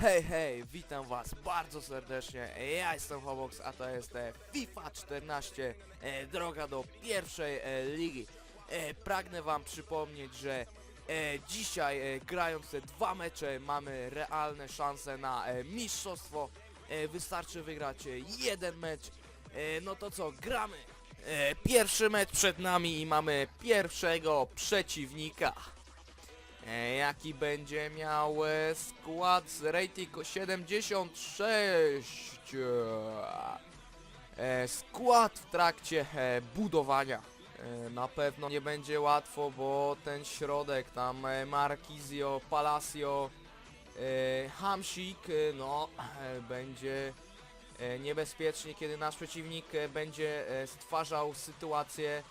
Hej, hej, witam was bardzo serdecznie, ja jestem Hobox, a to jest e, FIFA 14, e, droga do pierwszej e, ligi. Pragnę wam przypomnieć, że dzisiaj grając te dwa mecze mamy realne szanse na mistrzostwo. Wystarczy wygrać jeden mecz, no to co, gramy! Pierwszy mecz przed nami i mamy pierwszego przeciwnika. E, jaki będzie miał e, skład z rating 76 e, skład w trakcie budowania. Na pewno nie będzie łatwo bo ten środek tam Marquisio, Palacio Hamsik no będzie niebezpiecznie kiedy nasz przeciwnik będzie stwarzał sytuację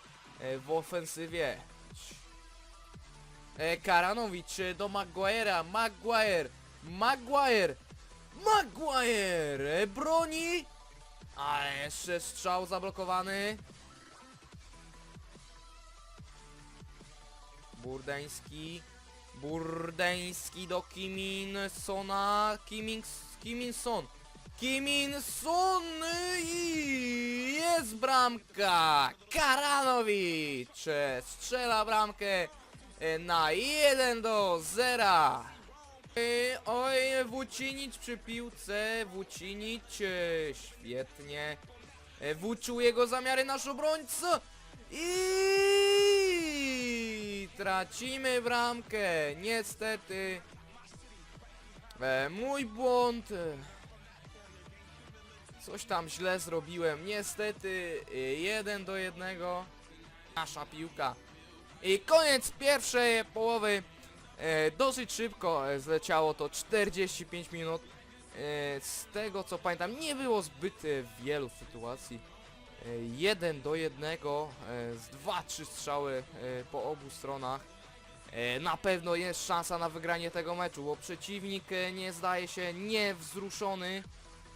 w ofensywie E, Karanowicz e, do Maguire'a, Maguire, Maguire, Maguire, e, broni, a jeszcze strzał zablokowany. Burdeński, Burdeński do Kiminsona, Kimins, Kiminson, Kiminson i jest bramka, Karanowicz e, strzela bramkę na 1 do 0. E, Oj, Wucinic przy piłce, Wucinic, e, świetnie. E, Wyczuł jego zamiary nasz obrońca i tracimy bramkę, niestety. E, mój błąd. E, Coś tam źle zrobiłem, niestety e, 1 do 1. Nasza piłka. I koniec pierwszej połowy. E, dosyć szybko e, zleciało to 45 minut. E, z tego co pamiętam nie było zbyt e, wielu sytuacji. E, 1 do 1 e, z 2-3 strzały e, po obu stronach. E, na pewno jest szansa na wygranie tego meczu, bo przeciwnik e, nie zdaje się niewzruszony.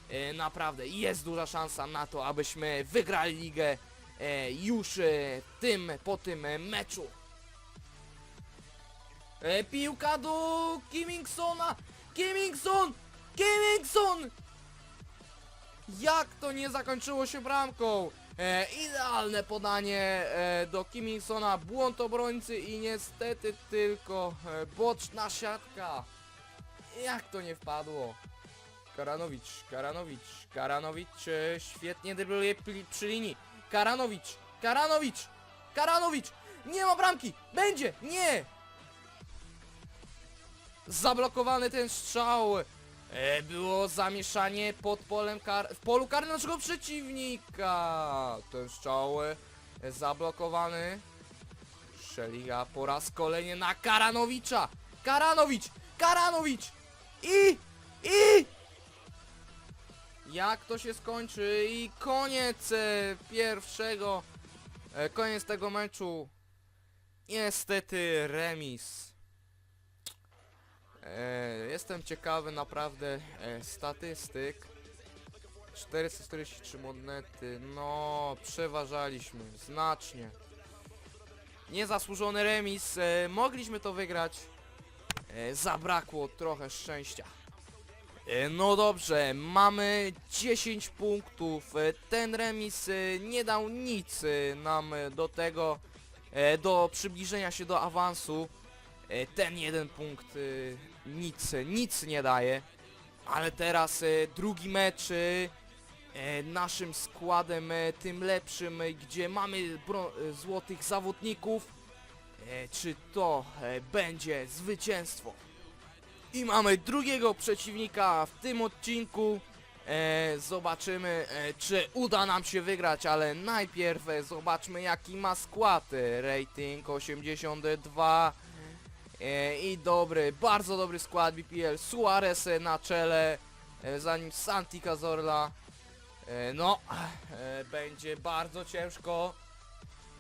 E, naprawdę jest duża szansa na to, abyśmy wygrali ligę e, już e, tym, po tym e, meczu. E, piłka do Kimingsona! Kimingson! Kimingson! Jak to nie zakończyło się bramką? E, idealne podanie e, do Kimingsona, błąd obrońcy i niestety tylko e, boczna siatka. Jak to nie wpadło? Karanowicz, Karanowicz, Karanowicz e, świetnie dybluje pli- przy linii. Karanowicz, Karanowicz, Karanowicz! Nie ma bramki! Będzie! Nie! Zablokowany ten strzał. E, było zamieszanie pod polem kar w polu karnym naszego przeciwnika. Ten strzał e, zablokowany. Szeliga po raz kolejny na Karanowicza. Karanowicz! Karanowicz! I! I! Jak to się skończy? I koniec e, pierwszego. E, koniec tego meczu. Niestety remis. E, jestem ciekawy naprawdę e, statystyk. 443 monety, no przeważaliśmy znacznie. Niezasłużony remis, e, mogliśmy to wygrać. Zabrakło trochę szczęścia. No dobrze, mamy 10 punktów. Ten remis nie dał nic nam do tego, do przybliżenia się do awansu. E, Ten jeden punkt e, nic, nic nie daje. Ale teraz e, drugi mecz naszym składem tym lepszym, gdzie mamy złotych zawodników. Czy to będzie zwycięstwo? I mamy drugiego przeciwnika w tym odcinku. Zobaczymy, czy uda nam się wygrać, ale najpierw zobaczmy jaki ma skład. Rating 82. E, I dobry, bardzo dobry skład BPL. Suarez e, na czele, e, za nim Santi Cazorla. No, będzie bardzo ciężko.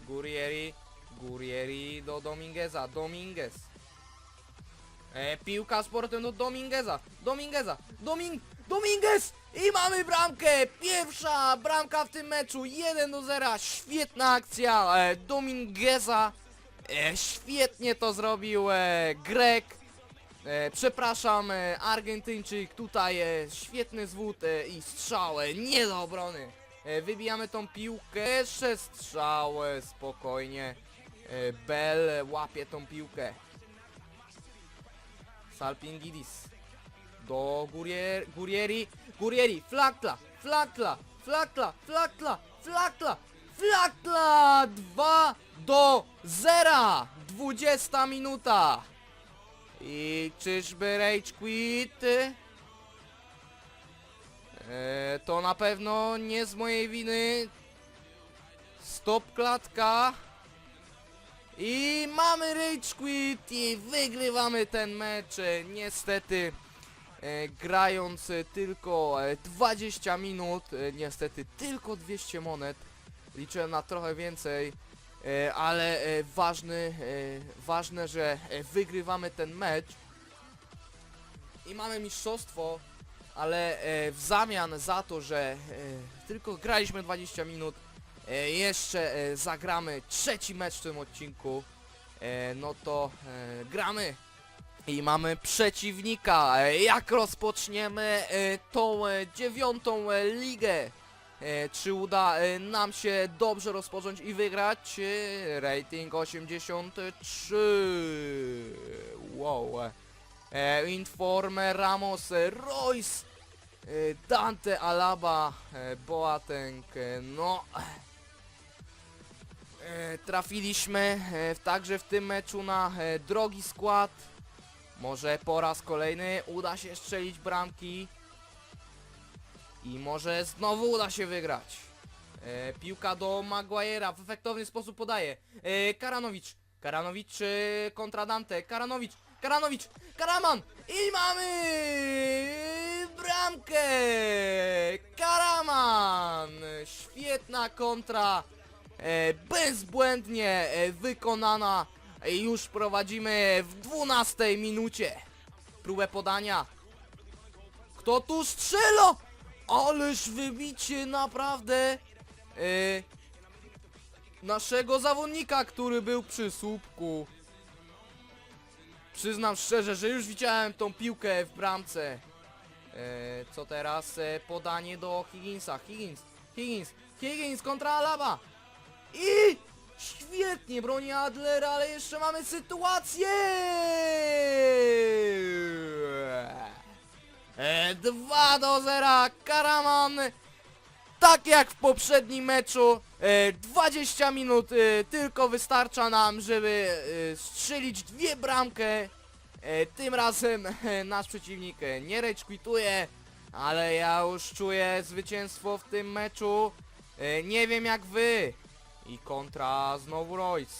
Gurieri, Gurieri do Domingueza, Dominguez. Piłka z portem do Domingueza, Domingueza, Doming Dominguez! I mamy bramkę! Pierwsza bramka w tym meczu, 1 do 0, świetna akcja Domingueza. E, świetnie to zrobił e, Grek. E, przepraszam, e, Argentyńczyk, tutaj e, świetny zwód e, i strzał, e, nie do obrony. E, wybijamy tą piłkę, jeszcze strzał, e, spokojnie. E, łapie tą piłkę. Salpingidis. Do Gurier, Gurieri, Gurieri, flakla, flakla, flakla, flakla, flakla, flakla, 2 do 0, 20 minuta. I czyżby Rage Quit? E, to na pewno nie z mojej winy. Stop klatka. I mamy Rage Quit i wygrywamy ten mecz. Niestety e, grając tylko e, 20 minut, e, niestety tylko 200 monet. Liczyłem na trochę więcej, e, ale e, ważny, e, ważne, że wygrywamy ten mecz i mamy mistrzostwo, ale w zamian za to, że tylko graliśmy 20 minut, jeszcze zagramy trzeci mecz w tym odcinku, no to gramy i mamy przeciwnika. Jak rozpoczniemy tą dziewiątą ligę? E, Czy uda e, nam się dobrze rozpocząć i wygrać? E, Rating 83. Wow. E, Informe Ramos, Royce, Dante Alaba, Boateng, no... Trafiliśmy także w tym meczu na drogi skład. Może po raz kolejny uda się strzelić bramki. I może znowu uda się wygrać. E, piłka do Maguire'a w efektowny sposób podaje. E, Karanowicz. Karanowicz e, kontra Dante. Karanowicz. Karanowicz. Karaman. I mamy bramkę. Karaman. Świetna kontra. E, bezbłędnie e, wykonana. E, już prowadzimy w 12 minucie. Próbę podania. Kto tu strzela? Ależ wybicie naprawdę e, naszego zawodnika, który był przy słupku. Przyznam szczerze, że już widziałem tą piłkę w bramce. E, co teraz? E, podanie do Higginsa. Higgins, Higgins, Higgins kontra Alaba. I świetnie broni Adler, ale jeszcze mamy sytuację. E, 2 do 0 Karaman. Tak jak w poprzednim meczu e, 20 minut e, tylko wystarcza nam, żeby e, strzelić dwie bramkę. E, Tym razem e, nasz przeciwnik e, nie rage Ale ja już czuję zwycięstwo w tym meczu. E, Nie wiem jak wy. I kontra znowu Royce.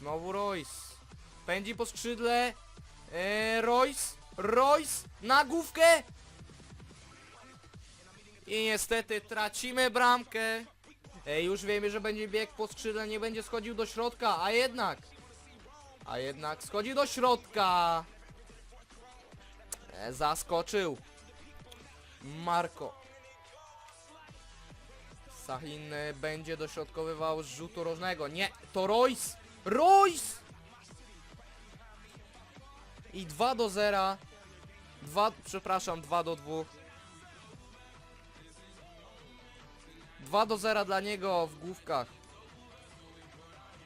Znowu Royce. Pędzi po skrzydle e, Royce Royce na główkę i niestety tracimy bramkę. E, już wiemy, że będzie bieg po skrzydle, nie będzie schodził do środka, a jednak. A jednak schodzi do środka. E, zaskoczył. Marko. Sahin e, będzie dośrodkowywał z rzutu rożnego. Nie, to Royce. Royce! I 2 do 0. 2, przepraszam, 2 do 2. 2 do 0 dla niego w główkach.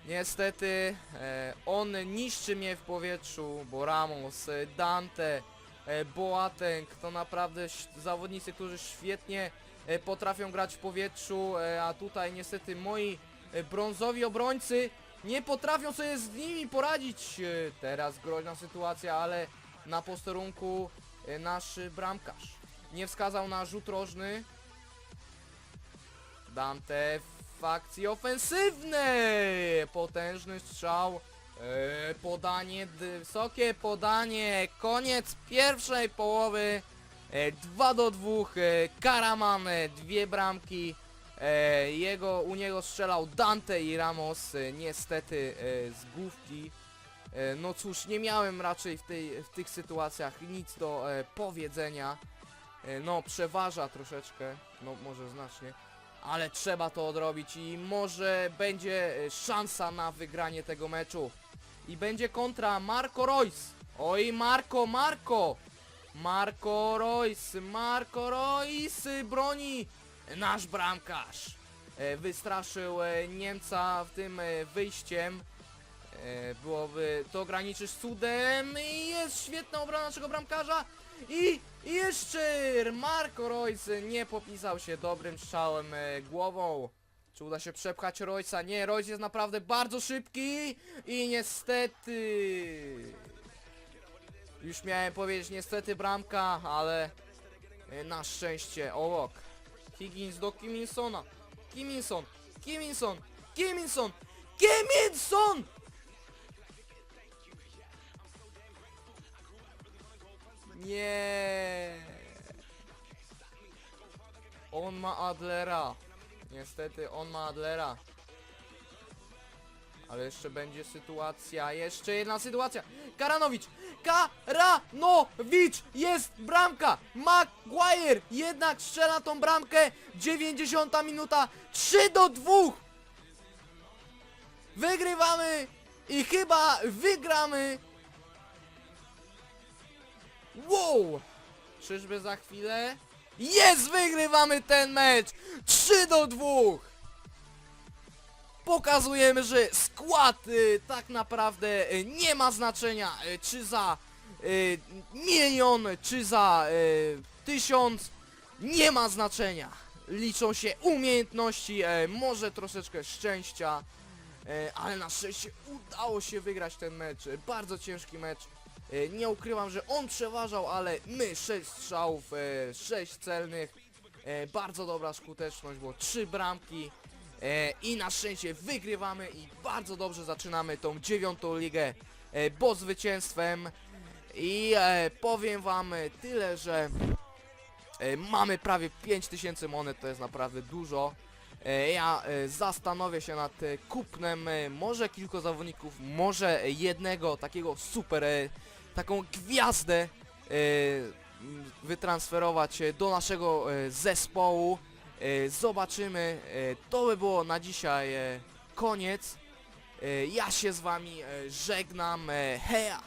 Niestety e, on niszczy mnie w powietrzu, bo Ramos, e, Dante, e, Boateng to naprawdę zawodnicy, którzy świetnie e, potrafią grać w powietrzu, e, a tutaj niestety moi e, brązowi obrońcy nie potrafią sobie z nimi poradzić. E, teraz groźna sytuacja, ale na posterunku e, nasz e, bramkarz nie wskazał na rzut rożny. Dante w akcji ofensywnej! Potężny strzał. E, podanie, wysokie podanie. Koniec pierwszej połowy. E, 2 do 2. E, Karaman, e, dwie bramki. E, jego, u niego strzelał Dante i Ramos. E, niestety e, z główki. E, no cóż, nie miałem raczej w, tej, w tych sytuacjach nic do e, powiedzenia. E, no, przeważa troszeczkę. No, może znacznie ale trzeba to odrobić i może będzie e, szansa na wygranie tego meczu. I będzie kontra Marco Royce. Oj, Marco, Marco! Marco Royce, Marco Royce broni nasz bramkarz. E, Wystraszył e, Niemca w tym e, wyjściem. Byłoby to graniczyć z cudem i jest świetna obrona naszego bramkarza. I jeszcze Marco Royce nie popisał się dobrym strzałem głową. Czy uda się przepchać Royce'a? Nie, Royce jest naprawdę bardzo szybki i niestety... Już miałem powiedzieć niestety bramka, ale na szczęście obok. Higgins do Kiminsona. Kiminson, Kiminson, Kiminson, Kiminson! Nie. On ma Adlera. Niestety on ma Adlera. Ale jeszcze będzie sytuacja, jeszcze jedna sytuacja. Karanowicz! Karanowicz! Jest bramka! Maguire jednak strzela tą bramkę. 90 minuta. 3 do 2! Wygrywamy i chyba wygramy. Wow! Czyżby za chwilę? Jest! Wygrywamy ten mecz! 3 do 2! Pokazujemy, że skład y, tak naprawdę y, nie ma znaczenia, y, czy za y, milion, czy za y, tysiąc, nie ma znaczenia. Liczą się umiejętności, e, może troszeczkę szczęścia, e, ale na szczęście udało się wygrać ten mecz. Bardzo ciężki mecz. E, Nie ukrywam, że on przeważał, ale my 6 strzałów, 6 celnych. Bardzo dobra skuteczność, było 3 bramki. E, I na szczęście wygrywamy i bardzo dobrze zaczynamy tą dziewiątą ligę e, po zwycięstwem. I e, powiem wam tyle, że e, mamy prawie 5000 monet, to jest naprawdę dużo. E, ja e, zastanowię się nad e, kupnem może kilku zawodników, może jednego takiego super, taką gwiazdę wytransferować do naszego zespołu. E, Zobaczymy. E, To by było na dzisiaj e, koniec. Ja się z wami żegnam. Heja!